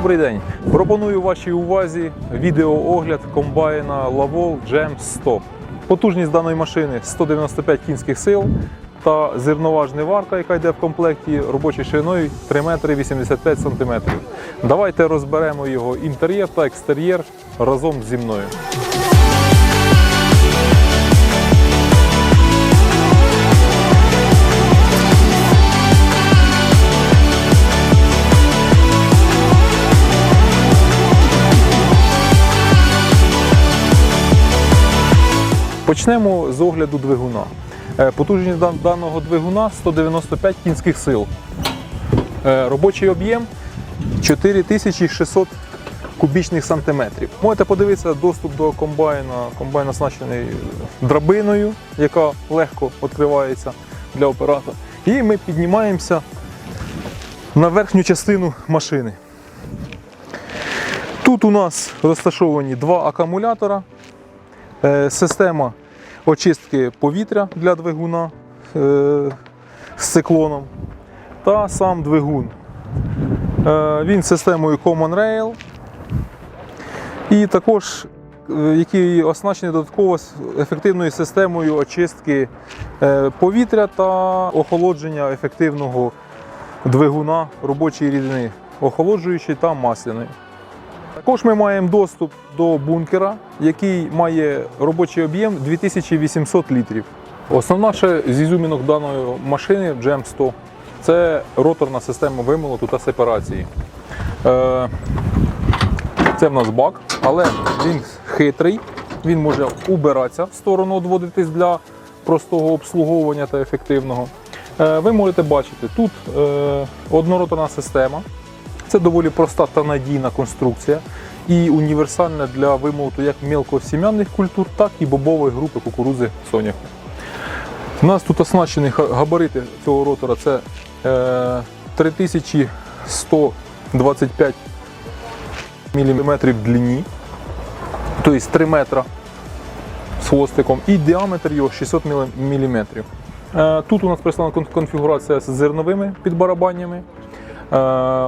Добрий день! Пропоную вашій увазі відеоогляд комбайна Lavol Gem 100. Потужність даної машини 195 кінських сил та зернова жниварка, яка йде в комплекті робочою шириною 3 метри 85 сантиметрів. Давайте розберемо його інтер'єр та екстер'єр разом зі мною. Почнемо з огляду двигуна. Е, Потужність даного двигуна 195 кінських сил. Е, Робочий об'єм 4600 кубічних сантиметрів. Можете подивитися доступ до комбайна. Комбайн оснащений драбиною, яка легко відкривається для оператора. І ми піднімаємося на верхню частину машини. Тут у нас розташовані два акумулятора, Система очистки повітря для двигуна е, з циклоном та сам двигун. Е, Він системою Common Rail і також е, який оснащений додатково ефективною системою очистки е, повітря та охолодження ефективного двигуна робочої рідини, охолоджуючої та масляної. Також ми маємо доступ до бункера, який має робочий об'єм 2800 літрів. Основна ще з ізюмінок даної машини GM 100 це роторна система вимолоту та сепарації. Е, Це в нас бак, але він хитрий, він може убиратися в сторону, відводитись для простого обслуговування та ефективного. Е, Ви можете бачити, тут е, однороторна система. Це доволі проста та надійна конструкція і універсальна для вимолоту як мелкосім'яних культур, так і бобової групи кукурузи соняху. У нас тут оснащені габарити цього ротора це е, 3125 мм длині, тобто 3 метра з хвостиком, і діаметр його 600 мм. Е, Тут у нас представлена конфігурація з зерновими підбарабаннями. Е,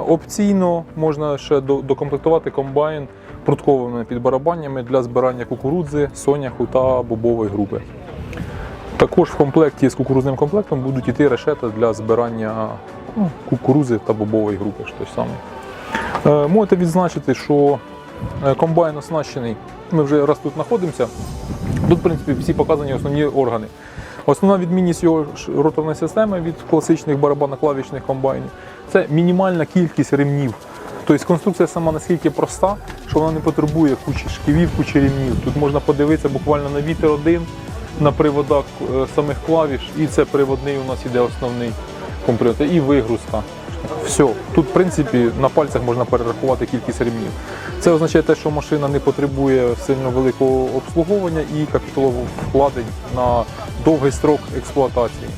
Опційно можна ще докомплектувати комбайн прутковими підбарабаннями для збирання кукурудзи, соняху та бобової групи. Також в комплекті з кукурузним комплектом будуть йти решета для збирання ну, кукурузи та бобової групи. ж той самий. Е, Можете відзначити, що е, комбайн оснащений, ми вже раз тут знаходимося. Тут, в принципі, всі показані основні органи. Основна відмінність його роторної системи від класичних барабано-клавішних комбайнів це мінімальна кількість ремнів. Тобто конструкція сама наскільки проста, що вона не потребує кучі шківів, кучі ремнів. Тут можна подивитися буквально на вітер один, на приводах е, самих клавіш, і це приводний у нас іде основний компресор, і вигрузка. Все, тут, в принципі, на пальцях можна перерахувати кількість ремнів. Це означає те, що машина не потребує сильно великого обслуговування і капіталових вкладень на довгий строк експлуатації.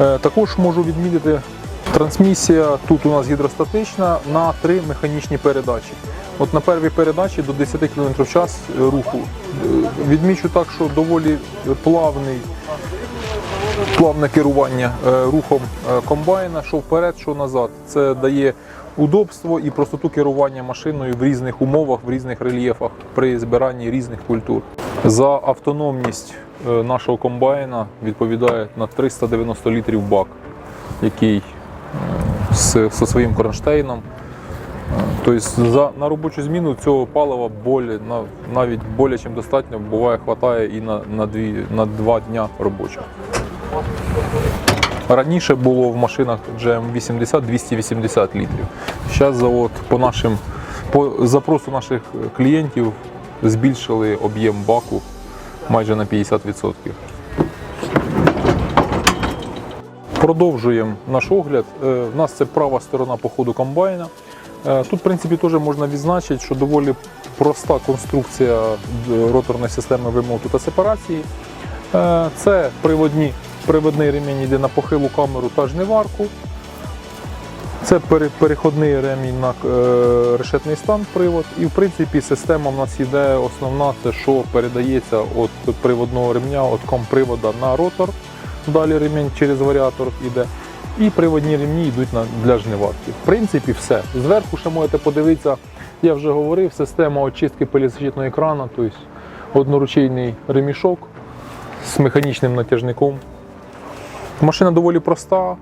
Е, Також можу відмітити, трансмісія тут у нас гідростатична на три механічні передачі. От на первій передачі до 10 км в час е, руху. Е, Відмічу так, що доволі плавний плавне керування рухом комбайна, що вперед, що назад. Це дає удобство і простоту керування машиною в різних умовах, в різних рельєфах при збиранні різних культур. За автономність нашого комбайна відповідає на 390 літрів бак, який е, зі своїм кронштейном. Е, Тобто за, на робочу зміну цього палива болі, на, навіть більше, ніж достатньо, буває, хватає і на, на, дві, на два дня робочих. Раніше було в машинах GM80 280 літрів. Зараз завод по нашим по запросу наших клієнтів збільшили об'єм баку майже на 50%. Продовжуємо наш огляд. Е, У нас це права сторона по ходу комбайна. Е, Тут, в принципі, теж можна відзначити, що доволі проста конструкція е, роторної системи вимолоту та сепарації. Е, Це приводні, приводний ремінь йде на похилу камеру та жниварку. Це переходний ремінь на е, решетний стан привод. І в принципі система в нас йде основна, це що передається від приводного ремня, від компривода на ротор. Далі ремінь через варіатор йде. і приводні ремні йдуть для жниварки. В принципі, все. Зверху ще можете подивитися, я вже говорив, система очистки пилезащитного екрану, тобто одноручейний ремішок з механічним натяжником. Машина доволі проста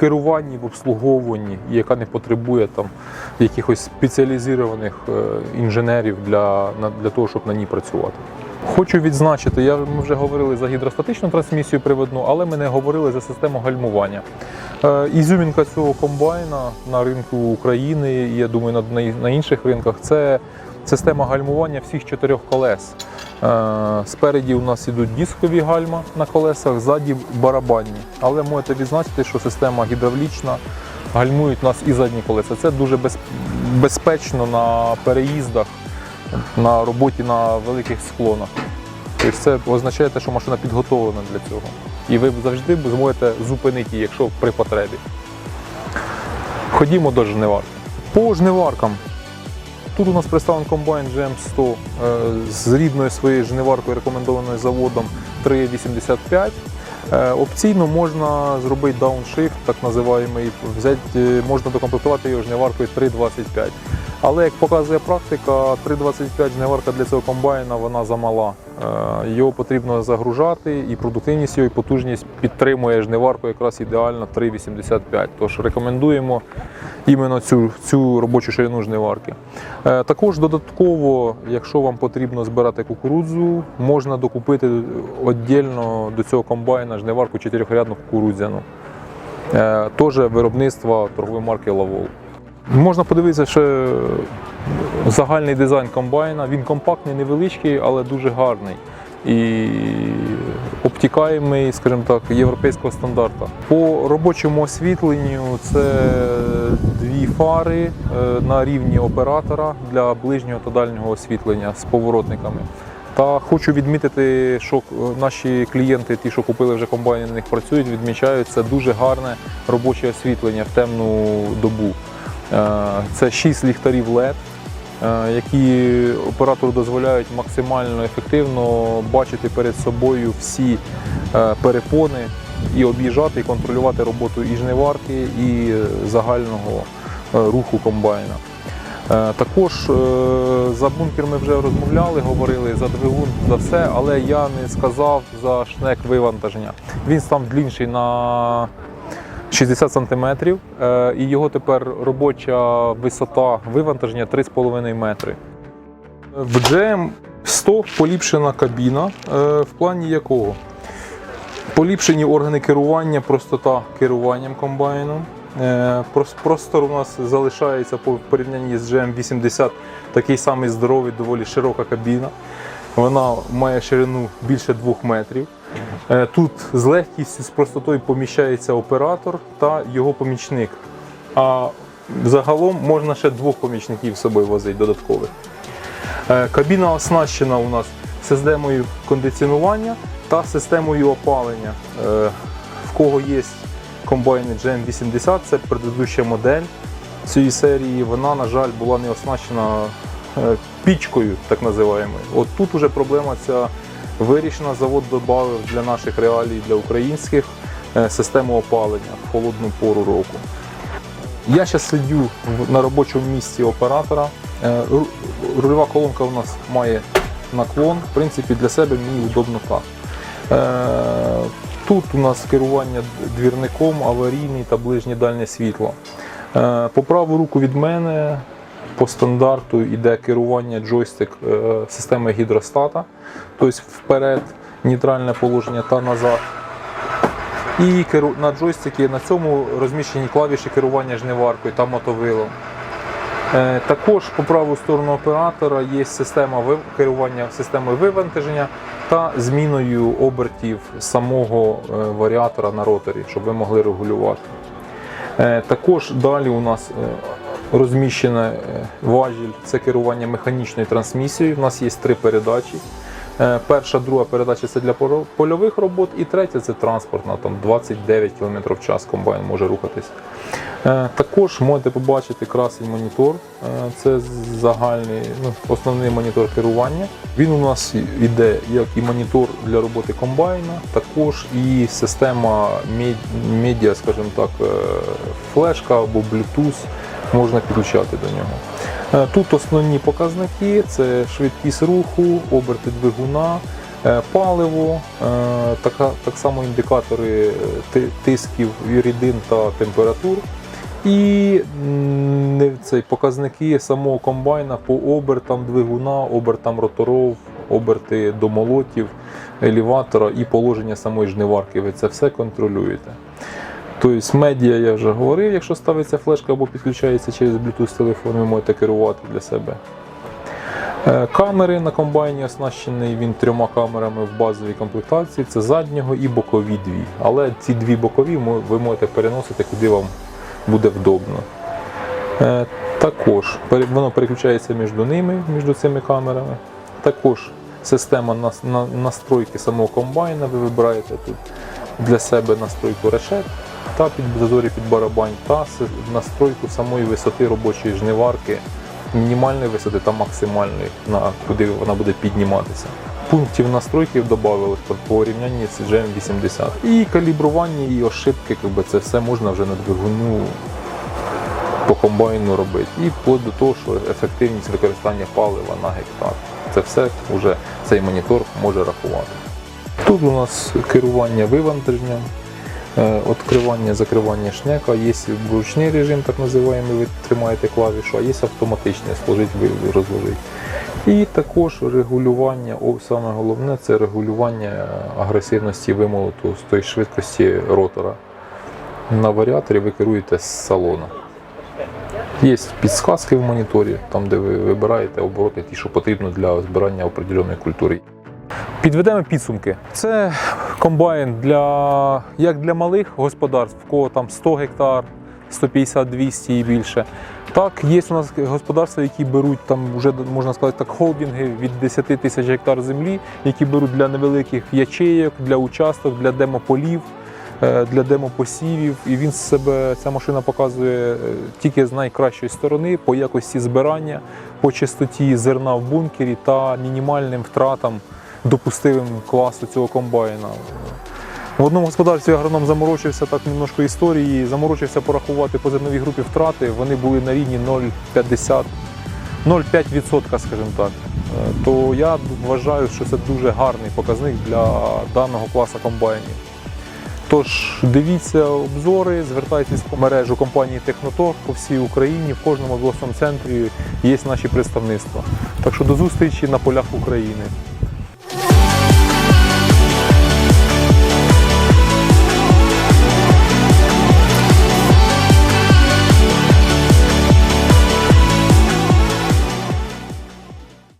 керуванні, в обслуговуванні, яка не потребує там якихось спеціалізованих е, інженерів для, для того, щоб на ній працювати. Хочу відзначити, я, ми вже говорили за гідростатичну трансмісію приводну, але ми не говорили за систему гальмування. Е, Ізюмінка цього комбайна на ринку України, я думаю, на інших ринках це система гальмування всіх чотирьох колес. Е, Спереді у нас ідуть дискові гальма на колесах, ззаді барабанні. Але можете відзначити, що система гідравлічна, гальмують нас і задні колеса. Це дуже безпечно на переїздах, на роботі на великих склонах. Тобто це означає, що машина підготовлена для цього. І ви завжди зможете зупинити її, якщо при потребі. Ходімо до жниварки. По жниваркам Тут у нас представлен комбайн GM100 е, з рідною своєю жниваркою, рекомендованою заводом 3,85. Е, Опційно можна зробити дауншифт, так називаємо, взяти, е, можна докомплектувати його жниваркою 3,25. Але як показує практика, 3,25 жниварка для цього комбайна вона замала. Е, Його потрібно загружати, і продуктивність його, і потужність підтримує жниварку якраз ідеально 3,85. Тож рекомендуємо іменно цю, цю робочу ширину жниварки. Е, Також додатково, якщо вам потрібно збирати кукурудзу, можна докупити віддільно до цього комбайна жниварку чотирьохрядну кукурудзяну. Е, Теж виробництва торгової марки Лавол. Можна подивитися ще загальний дизайн комбайна. Він компактний, невеличкий, але дуже гарний. І обтікаємий, скажімо так, європейського стандарту. По робочому освітленню це дві фари е, на рівні оператора для ближнього та дальнього освітлення з поворотниками. Та хочу відмітити, що е, наші клієнти, ті, що купили вже комбайни, на них працюють, відмічають це дуже гарне робоче освітлення в темну добу. Е, Це 6 ліхтарів LED, е, які оператору дозволяють максимально ефективно бачити перед собою всі е, перепони і об'їжджати, і контролювати роботу і жниварки, і загального руху комбайна. Також за бункер ми вже розмовляли, говорили за двигун, за все, але я не сказав за шнек вивантаження. Він став длінший на 60 см, і його тепер робоча висота вивантаження 3,5 метри. В GM 100 поліпшена кабіна, е, в плані якого? Поліпшені органи керування, простота керуванням комбайном. Е, Простор у нас залишається по порівнянні з GM80 такий самий здоровий, доволі широка кабіна. Вона має ширину більше 2 метрів. Е, Тут з легкістю, з простотою поміщається оператор та його помічник. А загалом можна ще двох помічників з собою возити додаткових. Е, Кабіна оснащена у нас системою кондиціонування та системою опалення. Е, В кого є комбайни GM80, це предыдуща модель цієї серії. Вона, на жаль, була не оснащена пічкою, так називаємо. От тут уже проблема ця вирішена. Завод додав для наших реалій, для українських е, систему опалення в холодну пору року. Я зараз сидю на робочому місці оператора. Е, Рульова колонка у нас має наклон. В принципі, для себе мені удобно так. Е, Тут у нас керування двірником, аварійний та ближнє дальнє світло. По праву руку від мене по стандарту йде керування джойстик е, системи гідростата, тобто вперед нейтральне положення та назад. І на джойстикі на цьому розміщені клавіші керування жниваркою та мотовилом. Е, Також по праву сторону оператора є система керування системою вивантаження та зміною обертів самого е, варіатора на роторі, щоб ви могли регулювати. Також далі у нас е, розміщений важіль це керування механічною трансмісією. У нас є три передачі. Е, Перша, друга передача це для польових робот, і третя це транспортна, там 29 км в час комбайн може рухатись. Е, Також можете побачити красний монітор. Е, Це загальний, ну, основний монітор керування. Він у нас йде як і монітор для роботи комбайна, також і система медіа, скажімо так, е, флешка або Bluetooth можна підключати до нього. Е, Тут основні показники це швидкість руху, оберти двигуна, е, паливо, е, так само індикатори тисків рідин та температур. І цей, показники самого комбайна по обертам двигуна, обертам роторов, оберти домолотів, елеватора і положення самої жниварки. Ви це все контролюєте. Тобто медіа я вже говорив, якщо ставиться флешка або підключається через Bluetooth телефон, ви можете керувати для себе. Е, Камери на комбайні оснащений він трьома камерами в базовій комплектації. Це заднього і бокові дві. Але ці дві бокові ви можете переносити куди вам буде вдобно. Е, Також воно переключається між ними, між цими камерами. Також система настройки самого комбайна. Ви вибираєте тут для себе настройку решет та під зазорі під барабань, та настройку самої висоти робочої жниварки, мінімальної висоти та максимальної, на куди вона буде підніматися. Пунктів настройки додали по порівнянні з GM80. І калібрування, і ошибки, якби це все можна вже на двигуну по комбайну робити. І вплоть до того, що ефективність використання палива на гектар. Це все вже цей монітор може рахувати. Тут у нас керування вивантаженням, е, відкривання, закривання шнека, є ручний режим, так називаємо, ви тримаєте клавішу, а є автоматичний, сложить, ви- розложить. І також регулювання, о, саме головне це регулювання агресивності вимолоту з тої швидкості ротора. На варіаторі ви керуєте з салона. Є підсказки в моніторі, там де ви вибираєте обороти, ті, що потрібно для збирання определеної культури. Підведемо підсумки. Це комбайн для як для малих господарств, в кого там 100 гектар, 150-200 і більше. Так, є у нас господарства, які беруть там вже можна сказати так, холдинги від 10 тисяч гектар землі, які беруть для невеликих ячеїк, для участок, для демополів, е, для демопосівів. І він себе ця машина показує е, тільки з найкращої сторони по якості збирання, по чистоті зерна в бункері та мінімальним втратам допустивим класу цього комбайна. В одному господарстві агроном заморочився так немножко історії, заморочився порахувати по зерновій групі втрати. Вони були на рівні 0,50, 0,5%, скажімо так. Е, То я вважаю, що це дуже гарний показник для даного класу комбайнів. Тож дивіться обзори, звертайтесь в мережу компанії Технотор по всій Україні, в кожному обласному центрі є наші представництва. Так що до зустрічі на полях України.